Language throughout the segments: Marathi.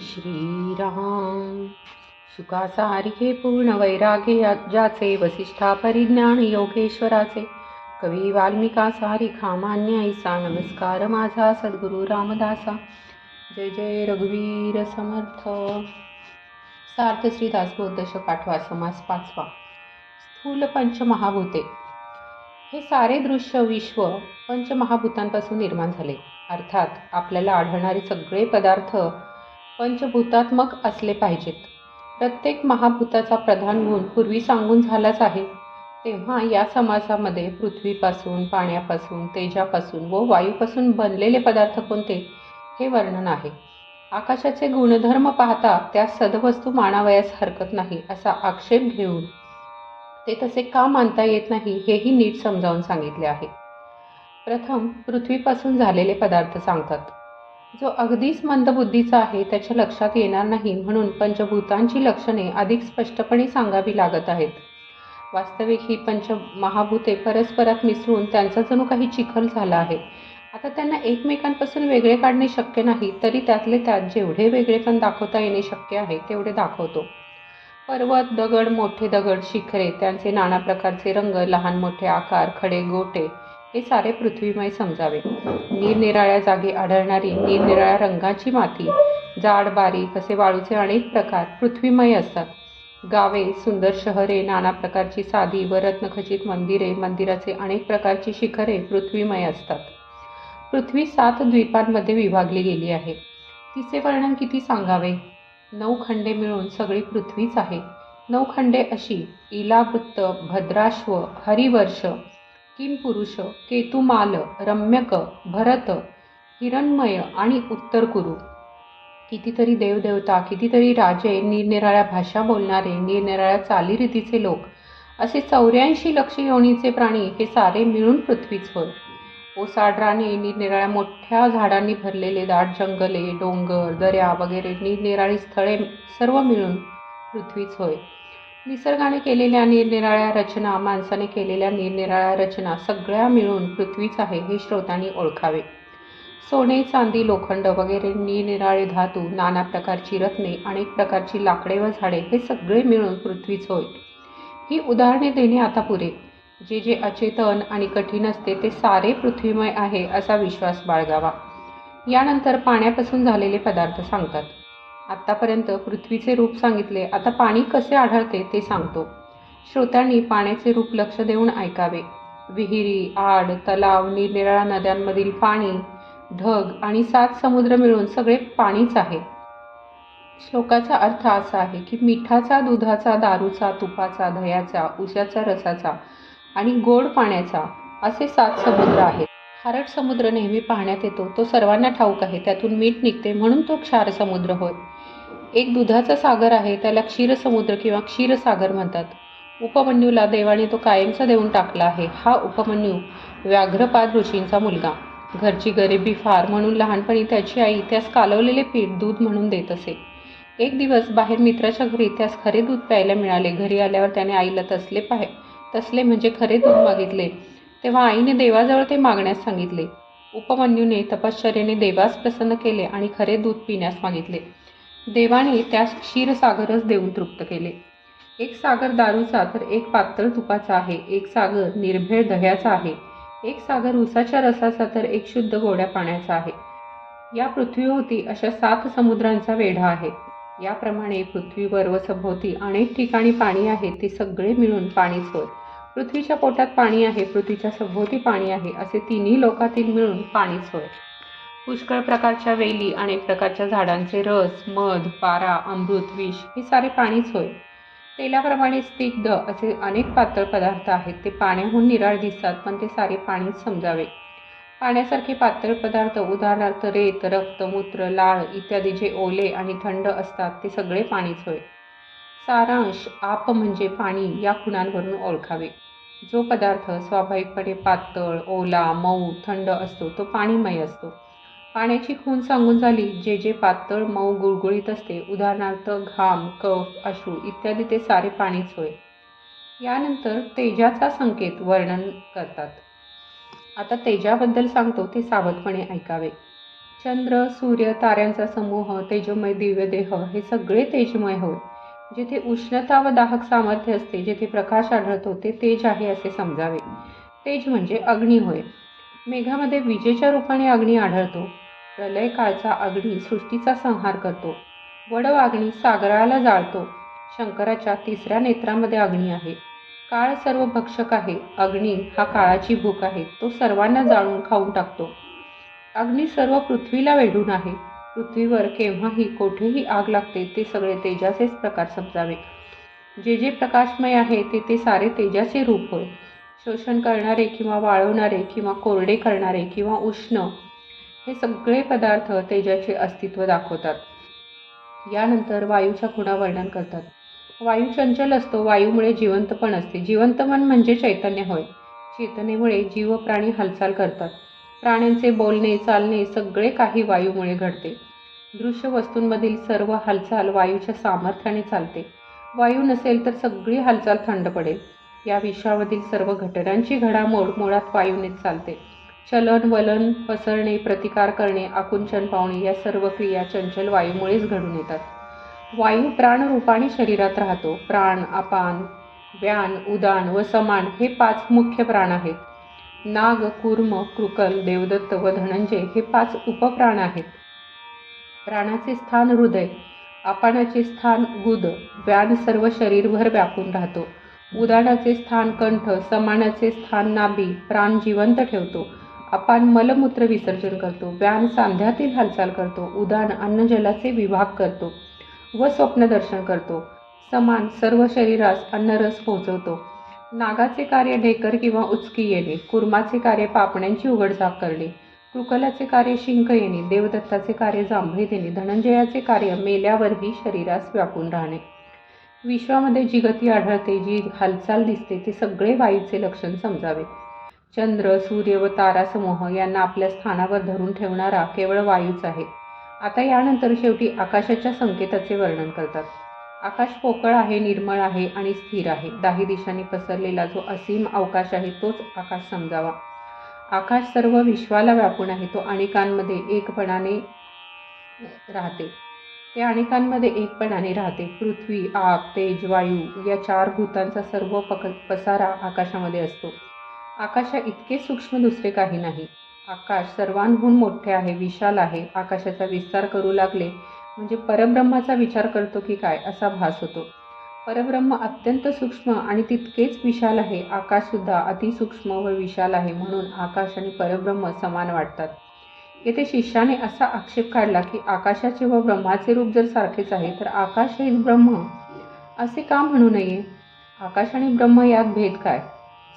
श्रीराम। सुखासारखे पूर्ण वैराग्य ज्याचे वसिष्ठा परिज्ञान योगेश्वराचे। कवी वाल्मिका सारिखा मान्य ऐसा। नमस्कार माझा सद्गुरू रामदासा। जय जय रघुवीर समर्थ। सार्थ श्री दासबोध पाठवा समास पाचवा। स्थूल पंचमहाभूते। हे सारे दृश्य विश्व पंचमहाभूतांपासून निर्माण झाले. अर्थात आपल्याला आढळणारे सगळे पदार्थ पंचभूतात्मक असले पाहिजेत. प्रत्येक महाभूताचा प्रधान गुण पूर्वी सांगून झालाच आहे. तेव्हा या समासामध्ये पृथ्वीपासून पाण्यापासून तेजापासून व वायूपासून बनलेले पदार्थ कोणते हे वर्णन आहे. आकाशाचे गुणधर्म पाहता त्या सदवस्तू मानावयास हरकत नाही असा आक्षेप घेऊन ते तसे का मानता येत नाही हेही नीट समजावून सांगितले आहे. प्रथम पृथ्वीपासून झालेले पदार्थ सांगतात. जो अगदीच मंदबुद्धीचा आहे त्याच्या लक्षात येणार नाही म्हणून पंचभूतांची लक्षणे अधिक स्पष्टपणे सांगावी लागत आहेत. वास्तविक ही पंच महाभूते परस्परात मिसळून त्यांचा जणू काही चिखल झाला आहे. आता त्यांना एकमेकांपासून वेगळे काढणे शक्य नाही तरी त्यातले त्यात जेवढे वेगळेपण दाखवता येणे शक्य आहे तेवढे दाखवतो. पर्वत दगड मोठे दगड शिखरे त्यांचे नाना प्रकारचे रंग लहान मोठे आकार खडे गोटे हे सारे पृथ्वीमय समजावे. निरनिराळ्या जागी आढळणारी निरनिराळ्या रंगाची माती जाड बारीक असे वाळूचे अनेक प्रकार पृथ्वीमय असतात. गावे सुंदर शहरे नाना प्रकारची साधी व रत्नखचित मंदिरे मंदिराचे अनेक प्रकारची शिखरे पृथ्वीमय असतात. पृथ्वी सात द्वीपांमध्ये विभागली गेली आहे. तिचे वर्णन किती सांगावे? नऊ खंडे मिळून सगळी पृथ्वीच आहे. नऊ खंडे अशी इलावृत्त भद्राश्व हरिवर्ष किमपुरुष केतुमाल रम्यक भरत हिरणमय आणि उत्तर कुरु कितीतरी देवदेवता कितीतरी राजे निरनिराळ्या भाषा बोलणारे निरनिराळ्या चालीरीतीचे लोक असे चौऱ्याऐंशी लक्ष योनीचे प्राणी हे सारे मिळून पृथ्वीच होय ओसाडराने निरनिराळ्या मोठ्या झाडांनी भरलेले दाट जंगले डोंगर दऱ्या वगैरे निरनिराळी स्थळे सर्व मिळून पृथ्वीच होय निसर्गाने केलेल्या निरनिराळ्या रचना माणसाने केलेल्या निरनिराळ्या रचना सगळ्या मिळून पृथ्वीच आहे हे श्रोतांनी ओळखावे. सोने चांदी लोखंड वगैरे निरनिराळे धातू नाना प्रकारची रत्ने अनेक प्रकारची लाकडे व झाडे हे सगळे मिळून पृथ्वीच होय. ही उदाहरणे देणे आता पुरे. जे जे अचेतन आणि कठीण असते ते सारे पृथ्वीमय आहे असा विश्वास बाळगावा. यानंतर पाण्यापासून झालेले पदार्थ सांगतात. आत्तापर्यंत पृथ्वीचे रूप सांगितले. आता पाणी कसे आढळते ते सांगतो. श्रोत्यांनी पाण्याचे रूप लक्ष देऊन ऐकावे. विहिरी आड तलाव निरनिराळ्या नद्यांमधील पाणी ढग आणि सात समुद्र मिळून सगळे पाणीच आहे. श्लोकाचा अर्थ असा आहे की मिठाचा दुधाचा दारूचा तुपाचा दह्याचा उशाचा रसाचा आणि गोड पाण्याचा असे सात समुद्र आहेत. खारट समुद्र नेहमी पाहण्यात येतो. तो सर्वांना ठाऊक आहे. त्यातून मीठ निघते म्हणून तो क्षार समुद्र होय. एक दुधाचा सागर आहे त्याला क्षीरसमुद्र किंवा क्षीरसागर म्हणतात. उपमन्यूला देवाने तो कायमचा देऊन टाकला आहे. हा उपमन्यू व्याघ्रपाद ऋषींचा मुलगा. घरची गरिबी फार म्हणून लहानपणी त्याची आई त्यास कालवलेले पीठ दूध म्हणून देत असे. एक दिवस बाहेर मित्राच्या घरी त्यास खरे दूध प्यायला मिळाले. घरी आल्यावर त्याने आईला तसले पाहे तसले म्हणजे खरे दूध मागितले. तेव्हा आईने देवाजवळ ते मागण्यास सांगितले. उपमन्यूने तपश्चर्याने देवास प्रसन्न केले आणि खरे दूध पिण्यास मागितले. देवाने त्यास क्षीरसागरच देऊन तृप्त केले. एक सागर दारूचा तर एक पातळ तुपाचा आहे एक सागर निर्भेळ दह्याचा आहे एक सागर उसाच्या रसाचा तर एक शुद्ध गोड्या पाण्याचा आहे. या पृथ्वीभोवती अशा सात समुद्रांचा वेढा आहे. याप्रमाणे पृथ्वीवर व सभोवती अनेक ठिकाणी पाणी आहे ते सगळे मिळून पाणीच होय. पृथ्वीच्या पोटात पाणी आहे पृथ्वीच्या सभोवती पाणी आहे असे तिन्ही लोकातील मिळून पाणीच होय. पुष्कळ प्रकारच्या वेली अनेक प्रकारच्या झाडांचे रस मध पारा अमृत विष हे सारे पाणीच होय. तेलाप्रमाणे स्निग्ध असे अनेक पातळ पदार्थ आहेत. ते पाण्याहून निराळ दिसतात पण ते सारे पाणीच समजावे. पाण्यासारखे पातळ पदार्थ उदाहरणार्थ रेत रक्त मूत्र लाळ इत्यादी जे ओले आणि थंड असतात ते सगळे पाणीच होय. सारांश आप म्हणजे पाणी या खुणांवरून ओळखावे. जो पदार्थ स्वाभाविकपणे पातळ ओला मऊ थंड असतो तो पाणीमय असतो. पाण्याची खूण सांगून झाली जे जे पातळ मऊ गुळगुळीत असते उदाहरणार्थ घाम कफ अश्रू इत्यादी ते सारे पाणीच होय. यानंतर तेजाचा संकेत वर्णन करतात. आता तेजाबद्दल सांगतो ते सावधपणे ऐकावे. चंद्र सूर्य ताऱ्यांचा समूह तेजोमय दिव्यदेह हे सगळे तेजमय होय. जेथे उष्णता व दाहक सामर्थ्य असते जेथे प्रकाश आढळतो ते तेज आहे असे समजावे. तेज म्हणजे अग्नी होय. मेघामध्ये विजेच्या रूपाने अग्नी आढळतो. प्रलय काळचा अग्नी सृष्टीचा संहार करतो. वडवाग्नी सागराला जाळतो. शंकराच्या तिसऱ्या नेत्रामध्ये अग्नी आहे. काळ सर्व भक्षक आहे. अग्नी हा काळाची भूक आहे. तो सर्वांना जाळून खाऊन टाकतो. अग्नी सर्व पृथ्वीला वेढून आहे. पृथ्वीवर केव्हाही कोठेही आग लागते ते सगळे तेजाचेच प्रकार समजावे. जे जे प्रकाशमय आहे ते ते सारे तेजाचे रूप होय. शोषण करणारे किंवा वाळवणारे किंवा कोरडे करणारे किंवा उष्ण हे सगळे पदार्थ तेजाचे अस्तित्व दाखवतात. यानंतर वायूच्या खुणा वर्णन करतात. वायू चंचल असतो वायूमुळे जिवंत पण असते. जिवंत मन म्हणजे चैतन्य होय. चेतनेमुळे जीव प्राणी हालचाल करतात. प्राण्यांचे बोलणे चालणे सगळे काही वायूमुळे घडते. दृश्य वस्तूंमधील सर्व हालचाल वायूच्या सामर्थ्याने चालते. वायू नसेल तर सगळी हालचाल थंड पडेल. या विश्वामधील सर्व घटनांची घडामोड मुळात वायूनेच चालते. चलन वलन पसरणे प्रतिकार करणे आकुंचन पावणे या सर्व क्रिया चंचल वायूमुळेच घडून येतात. वायू प्राणरूपाने शरीरात राहतो. प्राण अपान व्यान उदान व समान हे पाच मुख्य प्राण आहेत. नाग कूर्म कृकल देवदत्त व धनंजय हे पाच उपप्राण आहेत. प्राणाचे स्थान हृदय अपानाचे स्थान गुद व्यान सर्व शरीरभर व्यापून राहतो. उदानाचे स्थान कंठ समानाचे स्थान नाभी प्राण जिवंत ठेवतो. आपण मलमूत्र विसर्जन करतो व्यायाम सांध्यातील हालचाल करतो उदान अन्नजलाचे विभाग करतो व स्वप्नदर्शन करतो. समान सर्व शरीरास अन्नरस पोहोचवतो. नागाचे कार्य ढेकर किंवा उचकी येणे कुर्माचे कार्य पापण्यांची उघडझाप करणे कृकलाचे कार्य शिंक येणे देवदत्ताचे कार्य जांभई देणे धनंजयाचे कार्य मेल्यावरही शरीरास व्यापून राहणे. विश्वामध्ये जी गती आढळते जी हालचाल दिसते ते सगळे वायूचे लक्षण समजावे. चंद्र सूर्य व तारासमूह यांना आपल्या स्थानावर धरून ठेवणारा केवळ वायूच आहे. आता यानंतर शेवटी आकाशाच्या संकेताचे वर्णन करतात. आकाश पोकळ आहे निर्मळ आहे आणि स्थिर आहे. दाही दिशांनी पसरलेला जो असीम अवकाश आहे तोच आकाश समजावा. आकाश सर्व विश्वाला व्यापून आहे तो अनेकांमध्ये एकपणाने राहते. ते अनेकांमध्ये एकपणाने राहते. पृथ्वी आग तेज वायू या चार भूतांचा सर्व पक पसारा आकाशामध्ये असतो. आकाशा इतके सूक्ष्म दुसरे काही नाही. आकाश सर्वांहून मोठे आहे विशाल आहे. आकाशाचा विस्तार करू लागले म्हणजे परब्रह्माचा विचार करतो की काय असा भास होतो. परब्रह्म अत्यंत सूक्ष्म आणि तितकेच विशाल आहे. आकाशसुद्धा अतिसूक्ष्म व विशाल आहे म्हणून आकाश आणि परब्रह्म समान वाटतात. येथे शिष्याने असा आक्षेप काढला की आकाशाचे व ब्रह्माचे रूप जर सारखेच आहे तर आकाश हेच ब्रह्म. असे का म्हणू नये? आकाश आणि ब्रह्म यात भेद काय?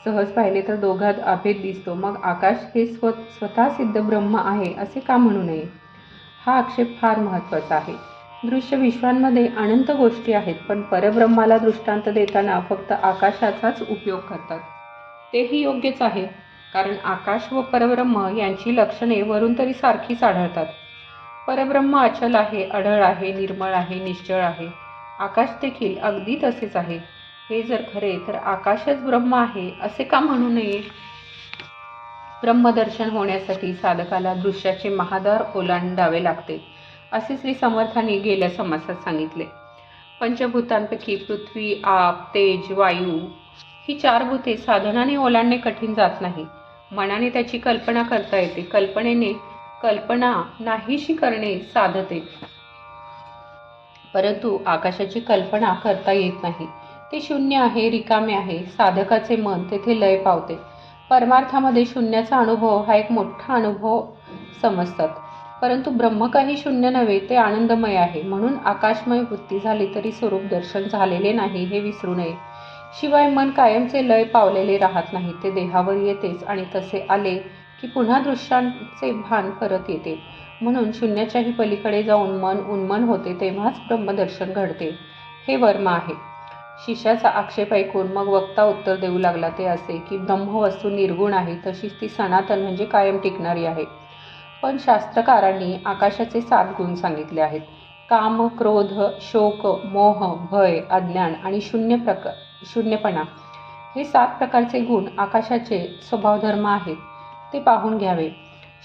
सहज पाहिले तर दोघात अभेद दिसतो. मग आकाश हे स्व स्वतः सिद्ध ब्रह्म आहे असे का म्हणू नये? हा आक्षेप फार महत्त्वाचा आहे. दृश्य विश्वांमध्ये अनंत गोष्टी आहेत पण परब्रह्माला दृष्टांत देताना फक्त आकाशाचाच उपयोग करतात. तेही योग्यच आहे कारण आकाश व परब्रह्म यांची लक्षणे वरून तरी सारखीच आढळतात. परब्रह्म अचल आहे अढळ आहे निर्मळ आहे निश्चळ आहे. आकाश देखील अगदी तसेच आहे. हे जर खरे तर आकाशच ब्रह्म आहे असे का म्हणू नये? ब्रह्मदर्शन होण्यासाठी साधकाला दृश्याचे महादार ओलांडावे लागते असे श्री समर्थांनी गेल्या समासात सांगितले. पंचभूतांपैकी पृथ्वी आप तेज वायू ही चार भूते साधनाने ओलांडणे कठीण जात नाही. मनाने त्याची कल्पना करता येते. कल्पनेने कल्पना नाहीशी करणे साधते. परंतु आकाशाची कल्पना करता येत नाही. ते शून्य आहे रिकामे आहे साधकाचे मन तेथे लय पावते. परमार्थामध्ये शून्याचा अनुभव हा एक मोठा अनुभव समजतात. परंतु ब्रह्म काही शून्य नव्हे ते आनंदमय आहे. म्हणून आकाशमय वृत्ती झाली तरी स्वरूप दर्शन झालेले नाही हे विसरू नये. शिवाय मन कायमचे लय पावलेले राहत नाही ते देहावर येतेच आणि तसे आले की पुन्हा दृश्यांचे भान परत येते. म्हणून शून्याच्याही पलीकडे जाऊन मन उन्मन होते तेव्हाच ब्रह्मदर्शन घडते. हे वर्म आहे. शिष्याचा आक्षेप ऐकून मग वक्ता उत्तर देऊ लागला ते असे की ब्रह्मवस्तू निर्गुण आहे तशीच ती सनातन म्हणजे कायम टिकणारी आहे. पण शास्त्रकारांनी आकाशाचे सात गुण सांगितले आहेत. काम क्रोध शोक मोह भय अज्ञान आणि शून्य प्रकार शून्यपणा. हे सात प्रकारचे गुण आकाशाचे स्वभावधर्म आहेत. ते पाहून घ्यावे.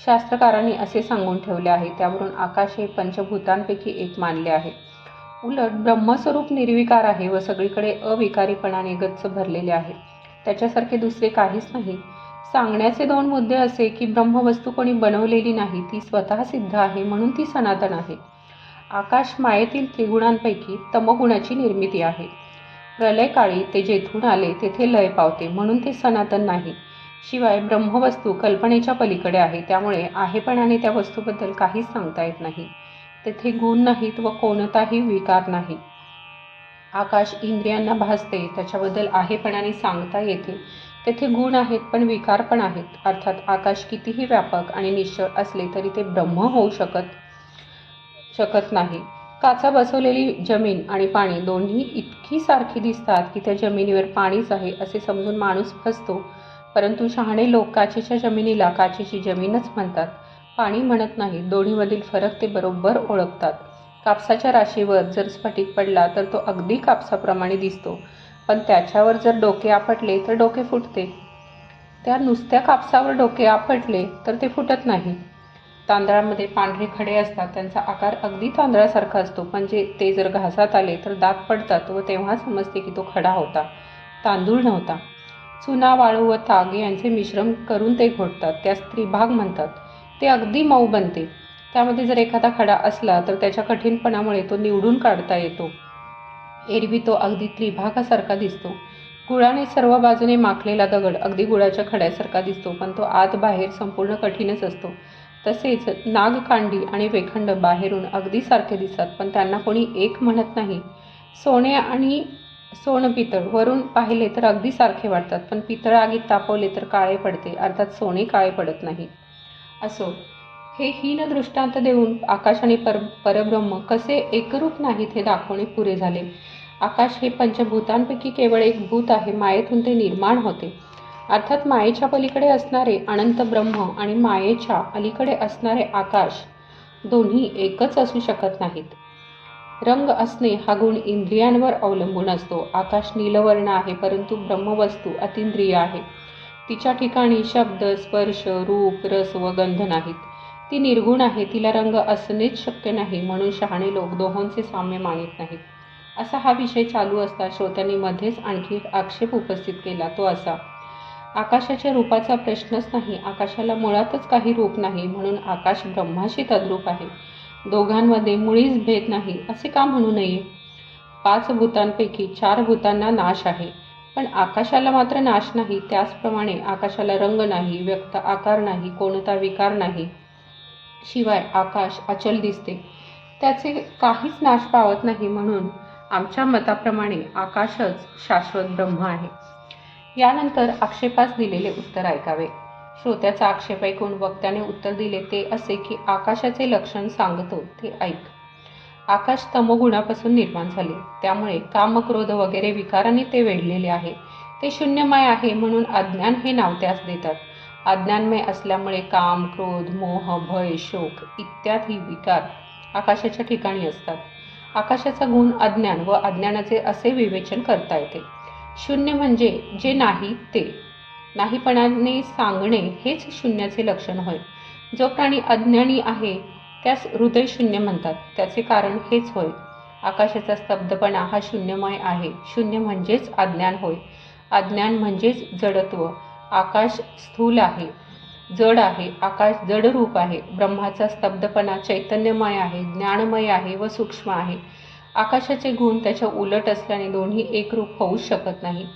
शास्त्रकारांनी असे सांगून ठेवले आहे त्यावरून आकाश हे पंचभूतांपैकी एक मानले आहे. उलट ब्रह्मस्वरूप निर्विकार आहे व सगळीकडे अविकारीपणाने गच्च भरलेले आहे. त्याच्यासारखे दुसरे काहीच नाही. सांगण्याचे दोन मुद्दे असे की ब्रह्मवस्तू कोणी बनवलेली नाही ती स्वतः सिद्ध आहे म्हणून ती सनातन आहे. आकाश मायेतील त्रिगुणांपैकी तमगुणाची निर्मिती आहे. प्रलयकाळी ते जेथून आले तेथे लय पावते म्हणून ते सनातन नाही. शिवाय ब्रह्मवस्तू कल्पनेच्या पलीकडे आहे त्यामुळे आहेपणाने त्या वस्तूबद्दल काहीच सांगता येत नाही. तेथे गुण नाहीत व कोणताही विकार नाही. आकाश इंद्रियांना भासते त्याच्याबद्दल आहेपणाने सांगता येते. तेथे गुण आहेत पण विकार पण आहेत. अर्थात आकाश कितीही व्यापक आणि निश्चळ असले तरी ते ब्रह्म होऊ शकत शकत नाही. काचा बसवलेली जमीन आणि पाणी दोन्ही इतकी सारखी दिसतात की त्या जमिनीवर पाणीच आहे असे समजून माणूस फसतो परंतु शहाणे लोक काचेच्या जमिनीला काचेची जमीनच म्हणतात. पाणी म्हणत नाही. दोन्हीमधील फरक ते बरोबर ओळखतात. कापसाच्या राशीवर जर स्फटिक पडला तर तो अगदी कापसाप्रमाणे दिसतो. पण त्याच्यावर जर डोके आपटले तर डोके फुटते. त्या नुसत्या कापसावर डोके आपटले तर ते फुटत नाही. तांदळामध्ये पांढरे खडे असतात. त्यांचा आकार अगदी तांदळासारखा असतो. पण जे ते जर घासात आले तर दात पडतात व तेव्हा समजते की तो खडा होता. तांदूळ नव्हता. चुना वाळू व ताग यांचे मिश्रण करून ते घोटतात. त्यास त्रिभाग म्हणतात. ते अगदी मऊ बनते. त्यामध्ये जर एखादा खडा असला तर त्याच्या कठीणपणामुळे तो निवडून काढता येतो. एरवी तो अगदी त्रिभागासारखा दिसतो. गुळाने सर्व बाजूने माखलेला दगड अगदी गुळाच्या खड्यासारखा दिसतो पण तो आत बाहेर संपूर्ण कठीणच असतो. तसेच नागकांडी आणि वेखंड बाहेरून अगदी सारखे दिसतात पण त्यांना कोणी एक म्हणत नाही. सोने आणि सोन पितळ वरून पाहिले तर अगदी सारखे वाटतात पण पितळ आगीत तापवले तर काळे पडते अर्थात सोने काळे पडत नाही. असो. हे हीन दृष्टांत देऊन आकाश आणि पर परब्रह्म कसे एकरूप नाहीत हे दाखवणे पुरे झाले. आकाश हे पंचभूतांपैकी केवळ एक भूत आहे मायेतून ते निर्माण होते. अर्थात मायेच्या पलीकडे असणारे अनंत ब्रह्म आणि मायेच्या अलीकडे असणारे आकाश दोन्ही एकच असू शकत नाहीत. रंग असणे हा गुण इंद्रियांवर अवलंबून असतो. आकाश नीलवर्ण आहे परंतु ब्रह्मवस्तू अतिंद्रिय आहे. तिच्या ठिकाणी शब्द स्पर्श रूप रस व गंध नाहीत. ती निर्गुण आहे तिला रंग असणेच शक्य नाही म्हणून शहाणे लोक दोहोंचे साम्य मानित नाहीत. असा हा विषय चालू असता श्रोत्यांनी मध्येच आणखी एक आक्षेप उपस्थित केला तो असा. आकाशाच्या रूपाचा प्रश्नच नाही आकाशाला मुळातच काही रूप नाही म्हणून आकाश ब्रह्माशी तद्रूप आहे. दोघांमध्ये मुळीच भेद नाही असे का म्हणू नये? पाच भूतांपैकी चार भूतांना नाश आहे. पण आकाशाला मात्र नाश नाही. त्याचप्रमाणे आकाशाला रंग नाही व्यक्त आकार नाही कोणता विकार नाही. शिवाय आकाश अचल दिसते. त्याचे काहीच नाश पावत नाही म्हणून आमच्या मताप्रमाणे आकाशच शाश्वत ब्रह्म आहे. यानंतर आक्षेपास दिलेले उत्तर ऐकावे. श्रोत्याचा आक्षेप ऐकून वक्त्याने उत्तर दिले ते असे की आकाशाचे लक्षण सांगतो ते ऐक. आकाश तमोगुणापासून निर्माण झाले. त्यामुळे कामक्रोध वगैरे विकारांनी ते वेढलेले आहे. ते शून्यमय आहे म्हणून अज्ञान हे नाव त्यास देतात. अज्ञानमय असल्यामुळे काम क्रोध मोह भय शोक इत्यादी विकार आकाशाच्या ठिकाणी असतात. आकाशाचा गुण अज्ञान व अज्ञानाचे असे विवेचन करता येते. शून्य म्हणजे जे नाही ते. नाहीपणाने सांगणे हेच शून्याचे लक्षण होय. जो प्राणी अज्ञानी आहे त्यास हृदय शून्य म्हणतात. त्याचे कारण हेच होय. आकाशाचा स्तब्धपणा हा शून्यमय आहे. शून्य म्हणजेच अज्ञान होय. अज्ञान म्हणजेच जडत्व. आकाश स्थूल आहे. जड आहे. आकाश जड रूप आहे. ब्रह्माचा स्तब्धपणा चैतन्यमय आहे. ज्ञानमय आहे व सूक्ष्म आहे. आकाशाचे गुण त्याच्या उलट असल्याने दोन्ही एकरूप होऊ शकत नाही.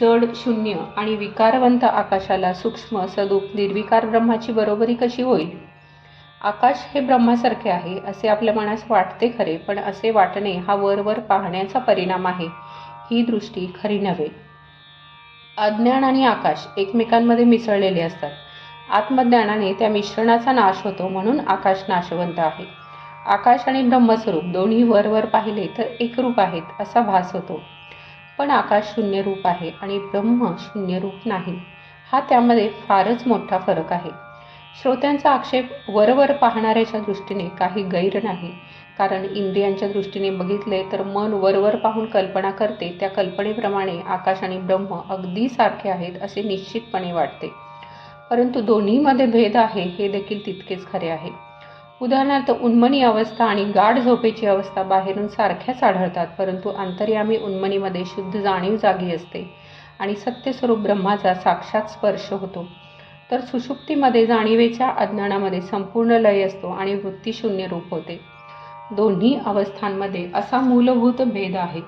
जड शून्य आणि विकारवंत आकाशाला सूक्ष्म सदूप निर्विकार ब्रह्माची बरोबरी कशी होईल? आकाश हे ब्रह्मासारखे आहे असे आपल्या मनास वाटते खरे पण असे वाटणे हा वरवर पाहण्याचा परिणाम आहे ही दृष्टी खरी नव्हे. अज्ञान आणि आकाश एकमेकांमध्ये मिसळलेले असतात. आत्मज्ञानाने त्या मिश्रणाचा नाश होतो म्हणून आकाश नाशवंत आहे. आकाश आणि ब्रह्मस्वरूप दोन्ही वरवर पाहिले तर एकरूप आहेत असा भास होतो. पण आकाश शून्य रूप आहे आणि ब्रह्म शून्य रूप नाही. हा त्यामध्ये फारच मोठा फरक आहे. श्रोत्यांचा आक्षेप वरवर पाहणाऱ्याच्या दृष्टीने काही गैर नाही. कारण इंद्रियांच्या दृष्टीने बघितले तर मन वरवर पाहून कल्पना करते. त्या कल्पनेप्रमाणे आकाश आणि ब्रह्म अगदी सारखे आहेत असे निश्चितपणे वाटते. परंतु दोन्हीमध्ये भेद आहे हे देखील तितकेच खरे आहे. उदाहरणार्थ उन्मनी अवस्था आणि गाढ झोपेची अवस्था बाहेरून सारख्याच आढळतात परंतु अंतर्यामी उन्मनीमध्ये शुद्ध जाणीव जागी असते आणि सत्यस्वरूप ब्रह्माचा साक्षात स्पर्श होतो. तर सुषुप्तीमध्ये जाणीवेच्या अज्ञानामध्ये संपूर्ण लय असतो आणि वृत्तीशून्य रूप होते. दोन्ही अवस्थांमध्ये असा मूलभूत भेद आहे.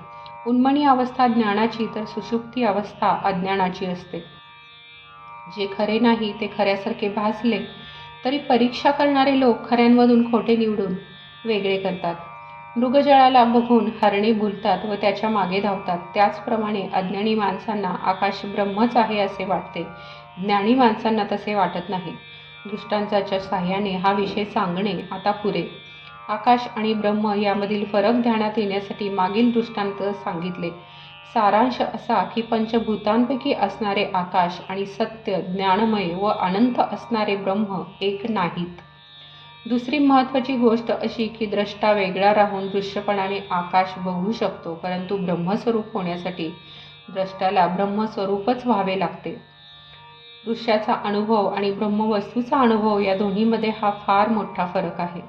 उन्मनी अवस्था ज्ञानाची तर सुषुप्ती अवस्था अज्ञानाची असते. जे खरे नाही ते खऱ्यासारखे भासले तरी परीक्षा करणारे लोक खऱ्यांमधून खोटे निवडून वेगळे करतात. मृगजळाला बघून हरणे भुलतात व त्याच्यामागे धावतात. त्याचप्रमाणे अज्ञानी माणसांना आकाश ब्रह्मच आहे असे वाटते. ज्ञानी माणसांना तसे वाटत नाही. दृष्टांताच्या साह्याने हा विषय सांगणे आता पुरे. आकाश आणि ब्रह्म यामधील फरक ध्यानात येण्यासाठी मागील दृष्टांत सांगितले. सारांश असा की पंचभूतांपैकी असणारे आकाश आणि सत्य ज्ञानमय व अनंत असणारे ब्रह्म एक नाहीत. दुसरी महत्त्वाची गोष्ट अशी की द्रष्टा वेगळा राहून दृश्यपणाने आकाश बघू शकतो परंतु ब्रह्मस्वरूप होण्यासाठी द्रष्टाला ब्रह्मस्वरूपच व्हावे लागते. दृश्याचा अनुभव आणि ब्रह्मवस्तूचा अनुभव या दोन्हीमध्ये हा फार मोठा फरक आहे.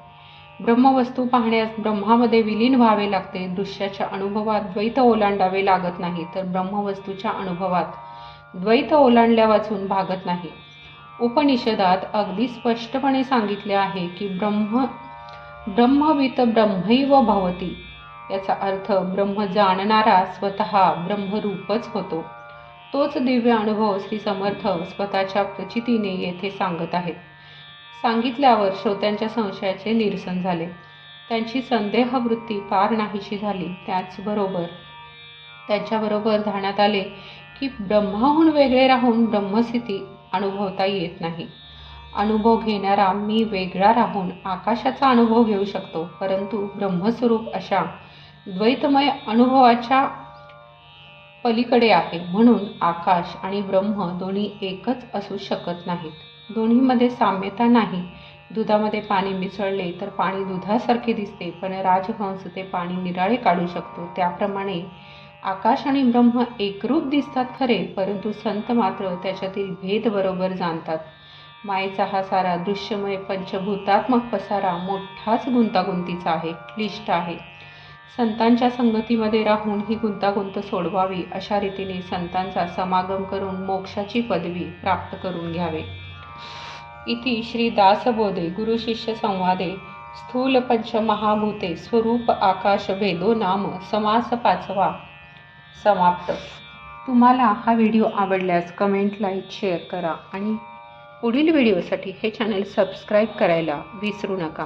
ब्रह्मवस्तू पाहण्यास ब्रह्मामध्ये विलीन व्हावे लागते दृश्याच्या अनुभवात द्वैत ओलांडावे लागत नाही तर ब्रह्मवस्तूच्या अनुभवात द्वैत ओलांडल्या वाचून भागत नाही. उपनिषदात अगदी स्पष्टपणे सांगितले आहे की ब्रह्म ब्रह्मवित ब्रह्मैव भवती. याचा अर्थ ब्रह्म जाणणारा स्वतः ब्रह्मरूपच होतो. तोच दिव्य अनुभव श्री समर्थ स्वतःच्या प्रचितीने येथे सांगत आहेत. सांगितल्यावर श्रोत्यांच्या संशयाचे निरसन झाले. त्यांची संदेहवृत्ती पार नाहीशी झाली. त्याचबरोबर त्यांच्याबरोबर ध्यानात आले की ब्रह्माहून वेगळे राहून ब्रह्मस्थिती अनुभवता येत नाही. अनुभव घेणारा मी वेगळा राहून आकाशाचा अनुभव घेऊ शकतो परंतु ब्रह्मस्वरूप अशा द्वैतमय अनुभवाच्या पलीकडे आहे. म्हणून आकाश आणि ब्रह्म दोन्ही एकच असू शकत नाहीत. दोन्हीमध्ये साम्यता नाही. दुधामध्ये पाणी मिसळले तर पाणी दुधासारखे दिसते. पण राजहंस ते पाणी निराळे काढू शकतो. त्याप्रमाणे आकाश आणि ब्रह्म एकरूप दिसतात खरे परंतु संत मात्र त्याच्यातील भेद बरोबर जाणतात. मायेचा हा सारा दृश्यमय पंचभूतात्मक पसारा मोठाच गुंतागुंतीचा आहे क्लिष्ट आहे. संतांच्या संगतीमध्ये राहून ही गुंतागुंत सोडवावी अशा रीतीने संतांचा समागम करून मोक्षाची पदवी प्राप्त करून घ्यावे. इति श्री दासबोधे गुरुशिष्य संवादे स्थूल पंचमहाभूते स्वरूप आकाश भेदो नाम समास पाचवा. समाप्त. तुम्हाला हा व्हिडिओ आवडल्यास कमेंट लाईक शेअर करा आणि पुढील व्हिडिओसाठी हे चॅनल सबस्क्राईब करायला विसरू नका.